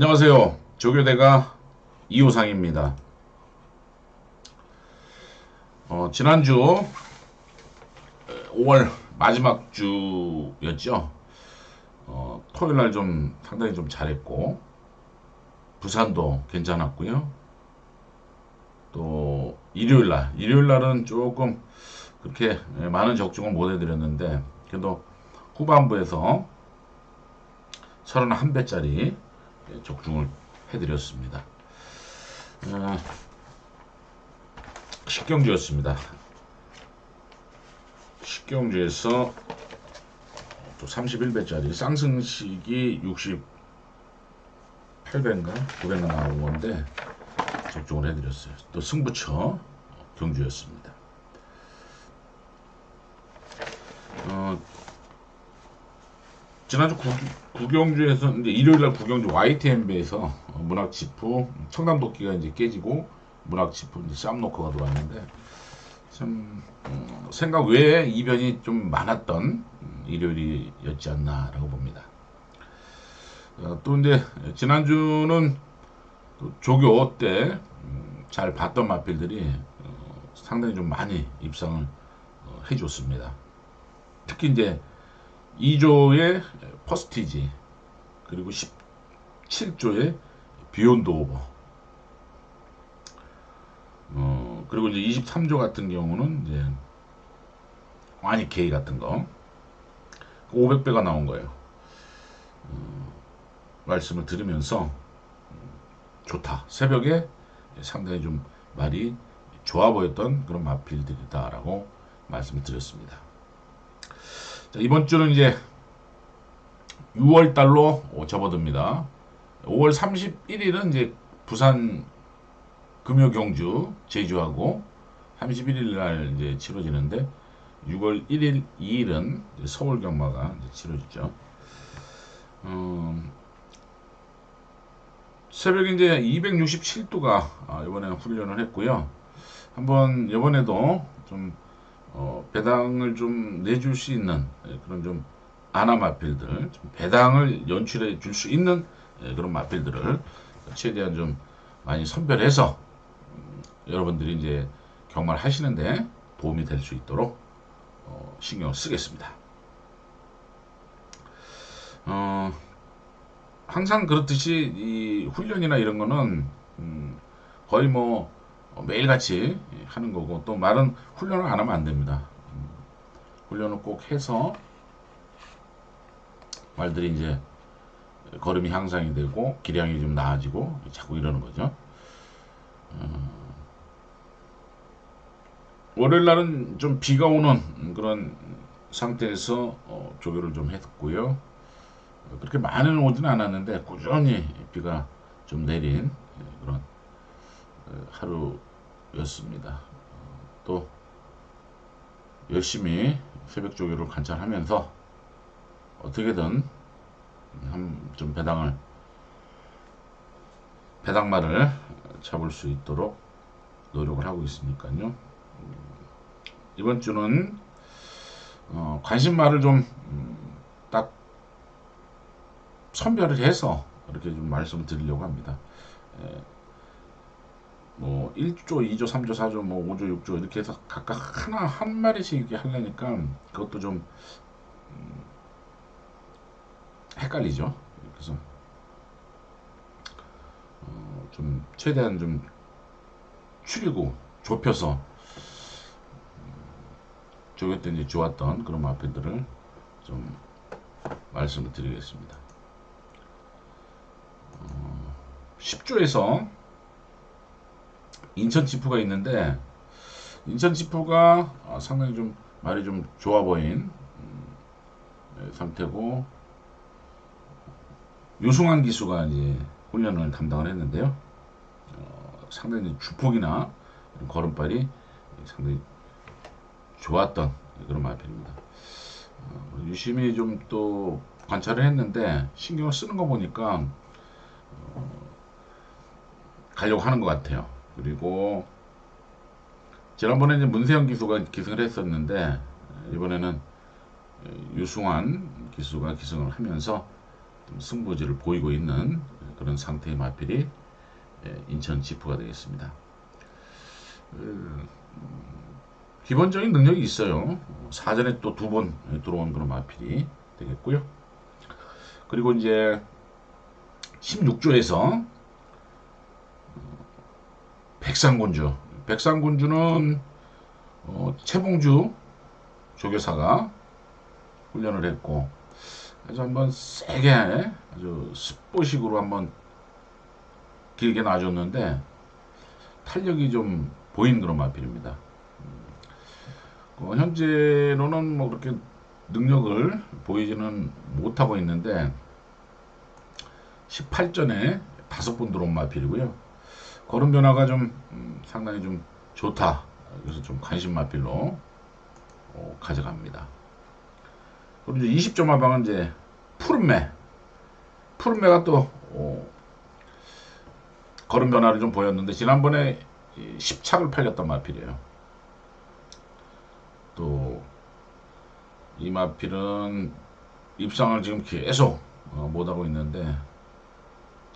안녕하세요. 조교대가 이호상입니다. 어, 지난주 5월 마지막 주였죠. 어, 토요일 날 좀 상당히 좀 잘했고 부산도 괜찮았고요. 또 일요일 날, 일요일 날은 조금 그렇게 많은 적중을 못 해드렸는데 그래도 후반부에서 31배짜리 적중을 해드렸습니다. 어, 식경주였습니다. 식경주에서 또 31배짜리 쌍승식이 68배인가 9배가 나온 건데 적중을 해드렸어요. 또 승부처 경주였습니다. 지난주 구, 구경주에서 이제 일요일날 구경주 YTMB에서 문학 지프 청담도끼가 이제 깨지고 문학 지프 이제 쌈노크가 들어왔는데 참 음, 생각 외에 이변이 좀 많았던 일요일이었지 않나라고 봅니다. 어, 또 이제 지난주는 또 조교 때잘 음, 봤던 마필들이 어, 상당히 좀 많이 입상을 어, 해줬습니다. 특히 이제 2조의 퍼스티지 그리고 17조의 비욘드 오버 어, 그리고 이제 23조 같은 경우는 이제 와니 케이 같은 거 500배가 나온 거예요. 어, 말씀을 들으면서 음, 좋다. 새벽에 상당히 좀 말이 좋아 보였던 그런 마필들이다라고 말씀을 드렸습니다. 자, 이번 주는 이제 6월 달로 접어듭니다. 5월 31일은 이제 부산 금요 경주 제주하고 31일 날 이제 치러지는데 6월 1일 2일은 서울 경마가 치러지죠. 음, 새벽에 이제 267도가 아, 이번에 훈련을 했고요. 한번 이번에도 좀 어, 배당을 좀 내줄 수 있는 예, 그런 좀 아나마필들, 좀 배당을 연출해 줄 수 있는 예, 그런 마필들을 최대한 좀 많이 선별해서 음, 여러분들이 이제 경마를 하시는데 도움이 될 수 있도록 어, 신경 을 쓰겠습니다. 어, 항상 그렇듯이 이 훈련이나 이런 거는 음, 거의 뭐 매일같이 하는 거고 또 말은 훈련을 안 하면 안 됩니다. 음, 훈련을 꼭 해서 말들이 이제 걸음이 향상이 되고 기량이 좀 나아지고 자꾸 이러는 거죠. 어, 월요일 날은 좀 비가 오는 그런 상태에서 어, 조교를 좀 했고요. 그렇게 많이는 오지는 않았는데 꾸준히 비가 좀 내린 그런 어, 하루 였습니다. 또 열심히 새벽 조교를 관찰하면서 어떻게든 좀 배당을 배당말을 잡을 수 있도록 노력을 하고 있으니까요. 이번 주는 어, 관심말을 좀딱 음, 선별을 해서 이렇게 좀 말씀을 드리려고 합니다. 에, 뭐 1조, 2조, 3조, 4조, 뭐 5조, 6조 이렇게 해서 각각 하나 한 마리씩 이렇게 하려니까 그것도 좀 음, 헷갈리죠. 그래서 어, 좀 최대한 좀 줄이고 좁혀서 조겼더니 좋았던 그런 마펜들을 좀 말씀을 드리겠습니다. 어, 10조에서 인천 지프가 있는데 인천 지프가 아, 상당히 좀 말이 좀 좋아 보인 음, 네, 상태고 유승환 기수가 이제 훈련을 담당을 했는데요. 어, 상당히 주폭이나 걸음발이 상당히 좋았던 그런 마필입니다. 어, 유심히 좀 또 관찰을 했는데 신경을 쓰는 거 보니까 어, 가려고 하는 것 같아요. 그리고 지난번에 이제 문세영 기수가 기승을 했었는데 이번에는 유승환 기수가 기승을 하면서 승부지를 보이고 있는 그런 상태의 마필이 예, 인천 지프가 되겠습니다. 음, 기본적인 능력이 있어요. 사전에 또 두 번 들어온 그런 마필이 되겠고요. 그리고 이제 16조에서 백상군주. 백상군주는 어, 최봉주 조교사가 훈련을 했고 아주 한번 세게 아주 스포식으로 한번 길게 놔줬는데 탄력이 좀 보이는 그런 마필입니다. 어, 현재로는 뭐 그렇게 능력을 보이지는 못하고 있는데 18전에 다섯 번 들어온 마필이고요. 걸음 변화가 좀 음, 상당히 좀 좋다. 그래서 좀 관심 마필로 어, 가져갑니다. 그리고 이제 20점 마방은 이제 푸른매. 푸른매가 또 어, 걸음 변화를 좀 보였는데 지난번에 10착을 팔렸던 마필이에요. 또 이 마필은 입상을 지금 계속 어, 못하고 있는데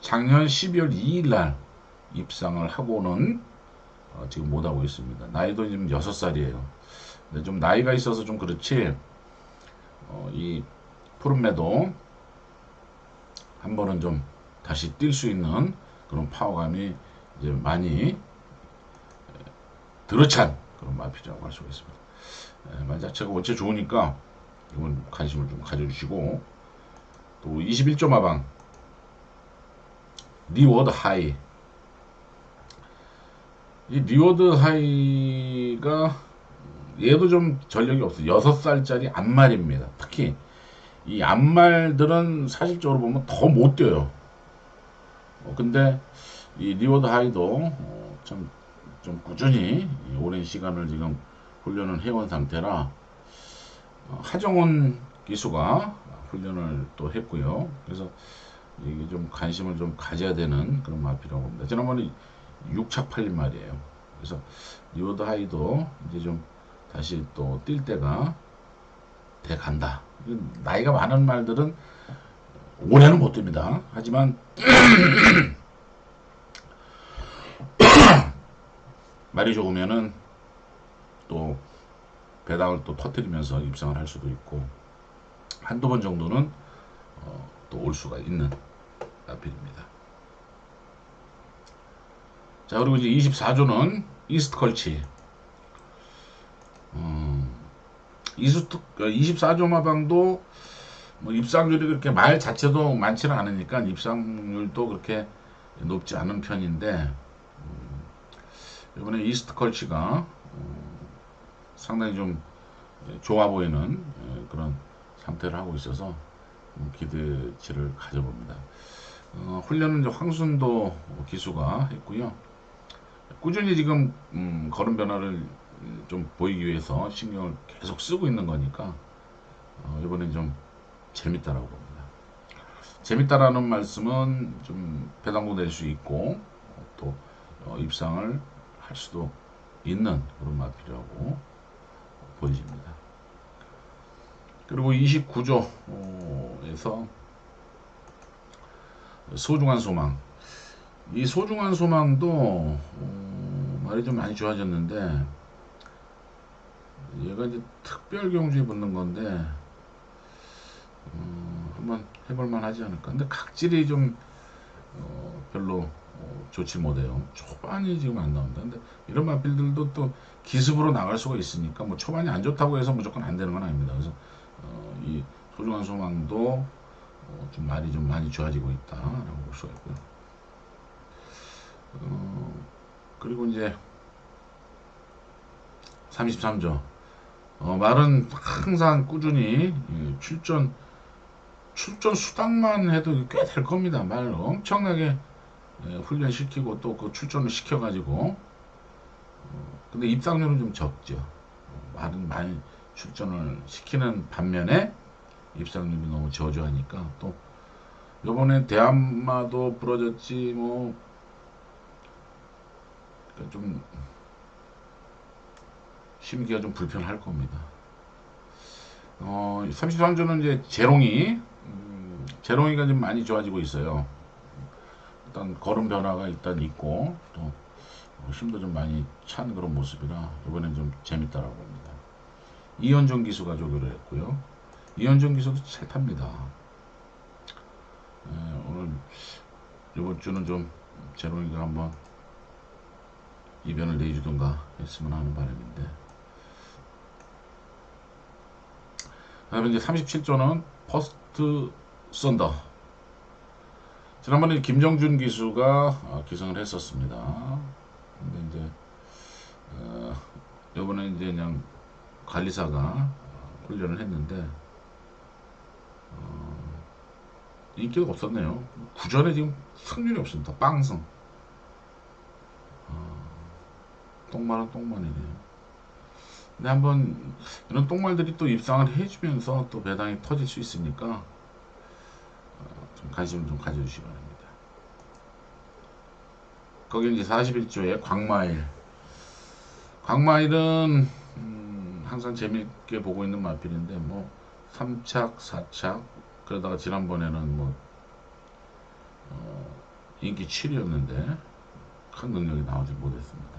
작년 12월 2일 날 입상을 하고는 어, 지금 못하고 있습니다. 나이도 지금 6살이에요. 근데 좀 나이가 있어서 좀 그렇지 어, 이 푸른매도 한 번은 좀 다시 뛸 수 있는 그런 파워감이 이제 많이 들어찬 그런 마필이라고 할 수가 있습니다. 예, 말 자체가 원체 좋으니까 이건 관심을 좀 가져주시고 또 21조 마방 리워드 하이 이 리워드 하이가 얘도 좀 전력이 없어 6살짜리 암말입니다 특히 이 암말들은 사실적으로 보면 더 못 뛰어요 어, 근데 이 리워드 하이도 어, 참 좀 꾸준히 오랜 시간을 지금 훈련을 해온 상태라 어, 하정원 기수가 훈련을 또 했고요. 그래서 이게 좀 관심을 좀 가져야 되는 그런 마피라고 봅니다. 지난번에 6착 팔린 말이에요. 그래서 리워드 하이도 이제 좀 다시 또 뛸 때가 돼 간다. 나이가 많은 말들은 올해는 못 뜹니다. 하지만 말이 좋으면은 또 배당을 또 터뜨리면서 입상을 할 수도 있고 한두 번 정도는 어, 또 올 수가 있는 나필입니다. 자 그리고 이제 24조는 이스트 컬치 음, 이스트 24조 어, 마방도 뭐 입상률이 그렇게 말 자체도 많지는 않으니까 입상률도 그렇게 높지 않은 편인데 이번에 이스트 컬치가 어, 상당히 좀 좋아 보이는 예, 그런 상태를 하고 있어서 기대치를 가져봅니다. 어, 훈련은 이제 황순도 기수가 했고요. 꾸준히 지금 음, 걸음 변화를 좀 보이기 위해서 신경을 계속 쓰고 있는 거니까 어, 이번엔 좀 재밌다라고 봅니다. 재밌다라는 말씀은 좀 배당도 낼수 있고 또 어, 입상을 할 수도 있는 그런 마필이라고 보여집니다. 그리고 29조에서 소중한 소망. 이 소중한 소망도 어, 말이 좀 많이 좋아졌는데 얘가 이제 특별 경주에 붙는 건데 어, 한번 해볼만 하지 않을까. 근데 각질이 좀 어, 별로 어, 좋지 못해요. 초반이 지금 안 나온다. 근데 이런 마필들도 또 기습으로 나갈 수가 있으니까 뭐 초반이 안 좋다고 해서 무조건 안 되는 건 아닙니다. 그래서 어, 이 소중한 소망도 어, 좀 말이 좀 많이 좋아지고 있다라고 볼 수가 있고요. 어, 그리고 이제 33조 어, 말은 항상 꾸준히 출전 출전 수당만 해도 꽤 될 겁니다. 말 엄청나게 예, 훈련시키고 또 그 출전을 시켜가지고 어, 근데 입상률은 좀 적죠. 어, 말은 많이 출전을 시키는 반면에 입상률이 너무 저조하니까 또 요번에 대한마도 부러졌지 뭐 좀 심기가 좀 불편할 겁니다. 어, 33조는 이제 재롱이 음, 재롱이가 좀 많이 좋아지고 있어요. 일단 걸음 변화가 일단 있고 또 힘도 좀 많이 찬 그런 모습이라 이번엔 좀 재밌다라고 봅니다. 이현종 기수가 조교를 했고요. 이현종 기수도 잘 탑니다. 예, 오늘 이번 주는 좀 제롱이가 한번 이변을 내주던가 했으면 하는 바람인데 그다음에 이제 37조는 퍼스트 썬더 지난번에 김정준 기수가 어, 기승을 했었습니다. 근데 이제 어, 이번에 이제 그냥 관리사가 어, 훈련을 했는데 어, 인기가 없었네요. 구전에 지금 승률이 없습니다. 빵승. 똥말은 똥말이네요. 근데 한번 이런 똥말들이 또 입상을 해주면서 또 배당이 터질 수 있으니까 어, 좀 관심을 좀 가져주시기 바랍니다. 거기 이제 41조에 광마일. 광마일은 음, 항상 재밌게 보고 있는 마필인데 뭐 3착, 4착 그러다가 지난번에는 뭐 어, 인기 7위였는데 큰 능력이 나오지 못했습니다.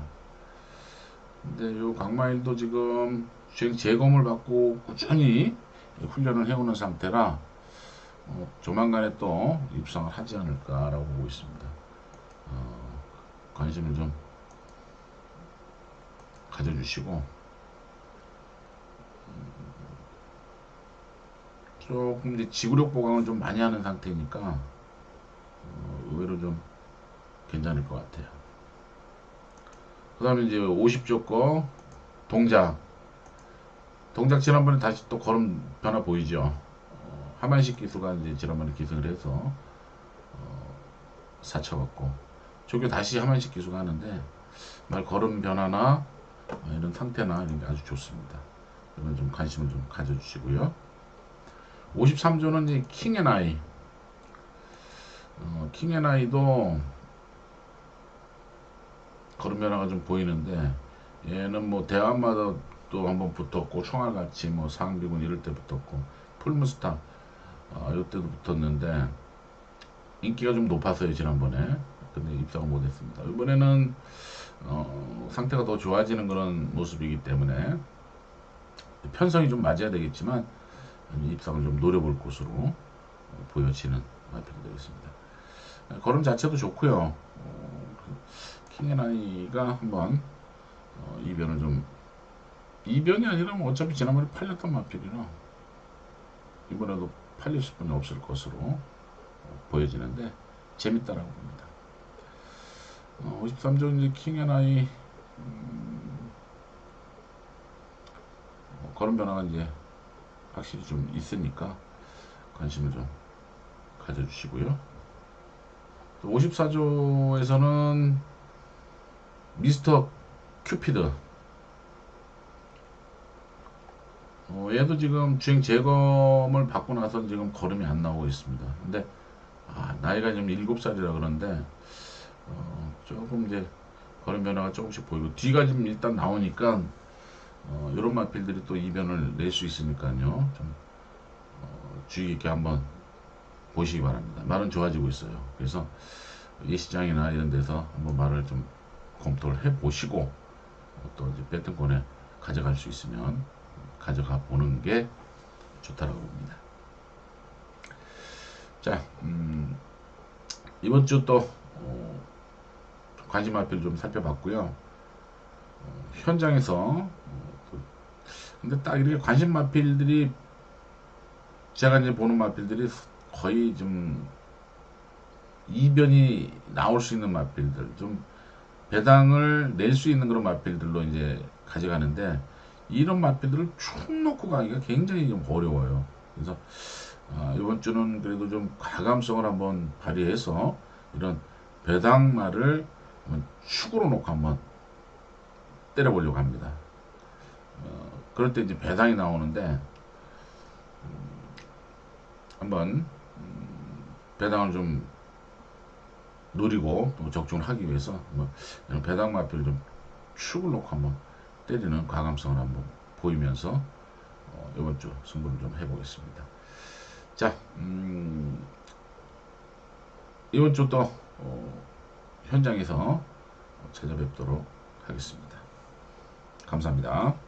근데 요 광마일도 지금 주행 재검을 받고 꾸준히 훈련을 해오는 상태라 어, 조만간에 또 입상을 하지 않을까라고 보고 있습니다. 어, 관심을 좀 가져주시고 음, 조금 이제 지구력 보강을 좀 많이 하는 상태니까 어, 의외로 좀 괜찮을 것 같아요. 그 다음에 이제 50조 거 동작. 동작 지난번에 다시 또 걸음 변화 보이죠? 어, 하만식 기수가 이제 지난번에 기승을 해서 어, 사쳐갖고. 조교 다시 하만식 기수가 하는데 말 걸음 변화나 어, 이런 상태나 이런 게 아주 좋습니다. 이건 좀 관심을 좀 가져주시고요. 53조는 이제 킹앤아이. 어, 킹앤아이도 걸음 변화가 좀 보이는데 얘는 뭐 대안마다 또 한번 붙었고 총알같이 뭐 상비군 이럴 때 붙었고 풀무스타 어, 이때도 붙었는데 인기가 좀 높았어요 지난번에. 근데 입상을 못했습니다. 이번에는 어, 상태가 더 좋아지는 그런 모습이기 때문에 편성이 좀 맞아야 되겠지만 입상을 좀 노려볼 곳으로 어, 보여지는 마이크가 되겠습니다 걸음 자체도 좋고요 어, 그 킹앤아이가 한번 어, 이변을 좀 이변이 아니라 뭐 어차피 지난번에 팔렸던 마필이라 이번에도 팔릴 수뿐이 없을 것으로 어, 보여지는데 재밌다라고 봅니다. 어, 53조 이제 킹앤아이 음, 어, 걸음 변화가 이제 확실히 좀 있으니까 관심을 좀 가져주시고요. 54조에서는 미스터 큐피드 어, 얘도 지금 주행 재검을 받고 나서 지금 걸음이 안 나오고 있습니다. 근데 아, 나이가 지금 7살이라 그러는데 어, 조금 이제 걸음 변화가 조금씩 보이고 뒤가 지금 일단 나오니까 어, 이런 마필들이 또 이변을 낼 수 있으니까요. 좀 어, 주의 깊게 한번 보시기 바랍니다. 말은 좋아지고 있어요. 그래서 예시장이나 이런 데서 한번 말을 좀 검토를 해 보시고 또 이제 배팅권에 가져갈 수 있으면 가져가 보는 게 좋다라고 봅니다. 자, 음, 이번 주또 어, 관심 앞을 좀 살펴봤고요. 어, 현장에서 어, 그, 근데 딱 이렇게 관심 마필들이 제가 이제 보는 마필들이 거의 좀 이변이 나올 수 있는 마필들 좀 배당을 낼 수 있는 그런 마필들로 이제 가져가는데 이런 마필들을 쭉 놓고 가기가 굉장히 좀 어려워요. 그래서 아, 이번 주는 그래도 좀 과감성을 한번 발휘해서 이런 배당말을 한번 축으로 놓고 한번 때려보려고 합니다. 어, 그럴 때 이제 배당이 나오는데 음, 한번 음, 배당을 좀 노리고 또 적중을 하기 위해서 뭐 배당 마표를 좀 축을 놓고 한번 때리는 과감성을 한번 보이면서 어, 이번 주 승부를 좀 해보겠습니다. 자, 음, 이번 주도 어, 현장에서 찾아뵙도록 하겠습니다. 감사합니다.